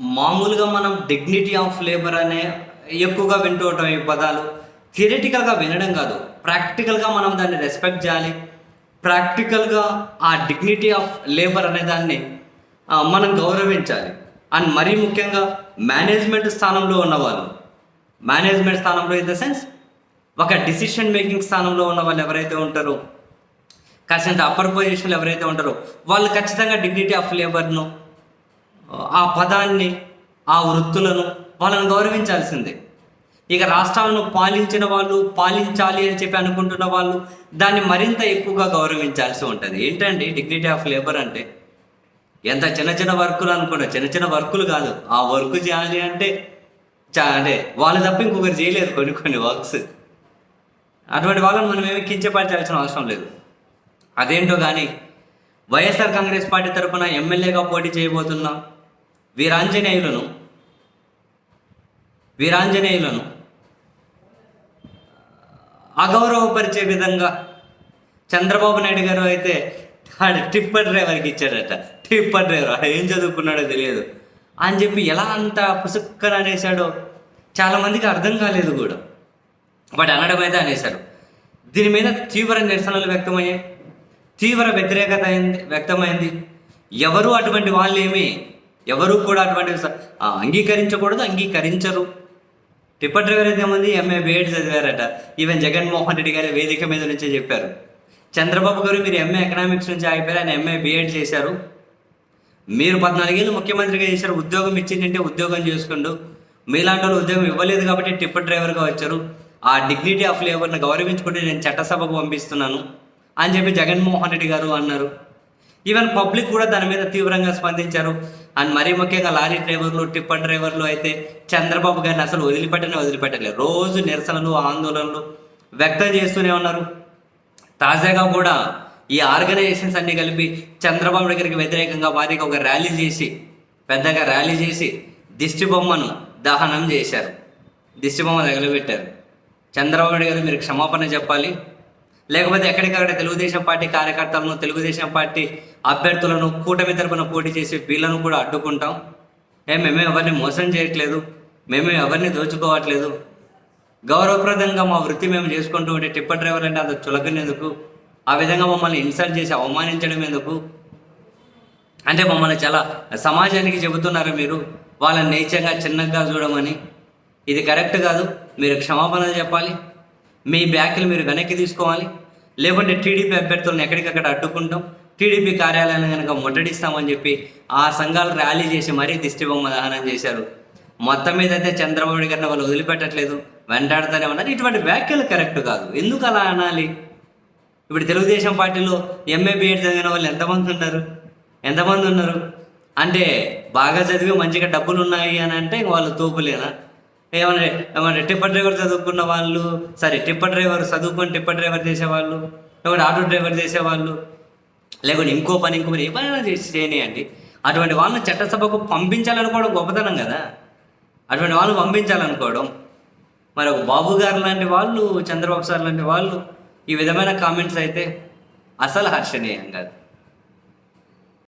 మామూలుగా మనం dignity of labour అనే ఎక్కువగా వింటూ ఉంటాం ఈ పదాలు. థియరిటికల్గా వినడం కాదు. ప్రాక్టికల్గా మనం దాన్ని రెస్పెక్ట్ చేయాలి. ప్రాక్టికల్గా ఆ డిగ్నిటీ ఆఫ్ లేబర్ అనే దాన్ని మనం గౌరవించాలి. అండ్ మరీ ముఖ్యంగా మేనేజ్మెంట్ స్థానంలో ఉన్నవాళ్ళు. మేనేజ్మెంట్ స్థానంలో ఇన్ ద సెన్స్ ఒక డిసిషన్ మేకింగ్ స్థానంలో ఉన్న వాళ్ళు ఎవరైతే ఉంటారో కాసింత అప్పర్ పొజిషన్లో ఎవరైతే ఉంటారో వాళ్ళు ఖచ్చితంగా డిగ్నిటీ ఆఫ్ లేబర్ను పదాన్ని ఆ వృత్తులను వాళ్ళని గౌరవించాల్సిందే. ఇక రాష్ట్రాలను పాలించిన వాళ్ళు పాలించాలి అని చెప్పి అనుకుంటున్న వాళ్ళు దాన్ని మరింత ఎక్కువగా గౌరవించాల్సి ఉంటుంది. ఏంటండి డిగ్నిటీ ఆఫ్ లేబర్ అంటే ఎంత చిన్న చిన్న వర్కులు అనుకుంటా చిన్న చిన్న వర్కులు కాదు. ఆ వర్క్ చేయాలి అంటే చా అంటే వాళ్ళు తప్ప ఇంకొకరు చేయలేరు కొన్ని కొన్ని వర్క్స్. అటువంటి వాళ్ళని మనం ఏమి కించపరచాల్సిన అవసరం లేదు. అదేంటో కానీ వైఎస్ఆర్ కాంగ్రెస్ పార్టీ తరఫున ఎమ్మెల్యేగా పోటీ చేయబోతున్నాం వీరాంజనేయులను వీరాంజనేయులను అగౌరవపరిచే విధంగా చంద్రబాబు నాయుడు గారు అయితే ఆడు టిప్పర్ డ్రైవర్కి ఇచ్చాడట. టిప్పర్ డ్రైవర్ ఆడు ఏం చదువుకున్నాడో తెలియదు. అని చెప్పి ఎలా అంత పుసుక్కన అనేసాడో చాలామందికి అర్థం కాలేదు కూడా. వాడు అనడం అయితే అనేశారు. దీని మీద తీవ్ర నిరసనలు వ్యక్తమయ్యాయి. తీవ్ర వ్యతిరేకత అయింది వ్యక్తమైంది. ఎవరు అటువంటి వాళ్ళు ఏమి ఎవరు కూడా అటువంటి అంగీకరించకూడదు అంగీకరించరు. టిప్పర్ డ్రైవర్ అయితే మంది ఎంఏ బీఎడ్ చదివారట. ఈవెన్ జగన్మోహన్ రెడ్డి గారి వేదిక మీద నుంచే చెప్పారు. చంద్రబాబు గారు మీరు ఎంఏ ఎకనామిక్స్ నుంచి ఆగిపోయారు ఆయన ఎంఏ బీఎడ్ చేశారు. మీరు పద్నాలుగేళ్ళు ముఖ్యమంత్రిగా చేశారు ఉద్యోగం ఇచ్చిందంటే ఉద్యోగం చేసుకుండు. మీలాంటి వాళ్ళు ఉద్యోగం ఇవ్వలేదు కాబట్టి టిప్పర్ డ్రైవర్గా వచ్చారు. ఆ డిగ్నిటీ ఆఫ్ లేబర్ని గౌరవించుకుంటే నేను చట్టసభకు పంపిస్తున్నాను అని చెప్పి జగన్మోహన్ రెడ్డి గారు అన్నారు. ఈవెన్ పబ్లిక్ కూడా దాని మీద తీవ్రంగా స్పందించారు. అండ్ మరీ ముఖ్యంగా లారీ డ్రైవర్లు టిప్పర్ డ్రైవర్లు అయితే చంద్రబాబు గారిని అసలు వదిలిపెట్టనే వదిలిపెట్టలేదు రోజు నిరసనలు ఆందోళనలు వ్యక్తం చేస్తూనే ఉన్నారు. తాజాగా కూడా ఈ ఆర్గనైజేషన్స్ అన్ని కలిపి చంద్రబాబు దగ్గరికి వ్యతిరేకంగా వారికి ఒక ర్యాలీ చేసి పెద్దగా ర్యాలీ చేసి దిష్టి బొమ్మను దహనం చేశారు. దిష్టి బొమ్మ తగలబెట్టారు. చంద్రబాబు నాయుడు గారు మీరు క్షమాపణ చెప్పాలి. లేకపోతే ఎక్కడికక్కడ తెలుగుదేశం పార్టీ కార్యకర్తలను తెలుగుదేశం పార్టీ అభ్యర్థులను కూటమి తరపున పోటీ చేసి వీళ్ళను కూడా అడ్డుకుంటాం. ఏ మేమే ఎవరిని మోసం చేయట్లేదు మేమే ఎవరిని దోచుకోవట్లేదు. గౌరవప్రదంగా మా వృత్తి మేము చేసుకుంటూ ఉంటే టిప్పర్ డ్రైవర్ అంటే అంత చులకనేందుకు? ఆ విధంగా మమ్మల్ని ఇన్సల్ట్ చేసి అవమానించడం ఎందుకు? అంటే మమ్మల్ని చాలా సమాజానికి చెబుతున్నారు మీరు వాళ్ళని నీచంగా చిన్నగా చూడమని. ఇది కరెక్ట్ కాదు మీరు క్షమాపణలు చెప్పాలి. మీ బ్యాక్లు మీరు వెనక్కి తీసుకోవాలి. లేకుంటే టీడీపీ అభ్యర్థులను ఎక్కడికక్కడ అడ్డుకుంటాం. టీడీపీ కార్యాలయాన్ని కనుక ముట్టడిస్తామని చెప్పి ఆ సంఘాలు ర్యాలీ చేసి మరీ దిష్టి బొమ్మ దహనం చేశారు. మొత్తం మీద అయితే చంద్రబాబు గారిని వాళ్ళు వదిలిపెట్టట్లేదు. వెంటాడుతూనే ఉన్నారు. ఇటువంటి వ్యాఖ్యలు కరెక్ట్ కాదు. ఎందుకు అలా అనాలి? ఇప్పుడు తెలుగుదేశం పార్టీలో ఎంఏ బీఎడ్ చదివిన వాళ్ళు ఎంతమంది ఉన్నారు? ఎంతమంది ఉన్నారు? అంటే బాగా చదివి మంచిగా డబ్బులు ఉన్నాయి అని అంటే వాళ్ళు తోపులేనా? ఏమన్నా ఏమన్నా టిప్పర్ డ్రైవర్ చదువుకున్న వాళ్ళు సరే టిప్పర్ డ్రైవర్ చదువుకొని టిప్పర్ డ్రైవర్ చేసేవాళ్ళు లేకపోతే ఆటో డ్రైవర్ చేసేవాళ్ళు లేకుంటే ఇంకో పని ఇంకో పని ఏ పనైనా చేయనియండి. అటువంటి వాళ్ళని చట్టసభకు పంపించాలనుకోవడం గొప్పతనం కదా. అటువంటి వాళ్ళని పంపించాలనుకోవడం. మరి ఒక బాబు గారు లాంటి వాళ్ళు చంద్రబాబు సార్ లాంటి వాళ్ళు ఈ విధమైన కామెంట్స్ అయితే అసలు హర్షణీయం కాదు.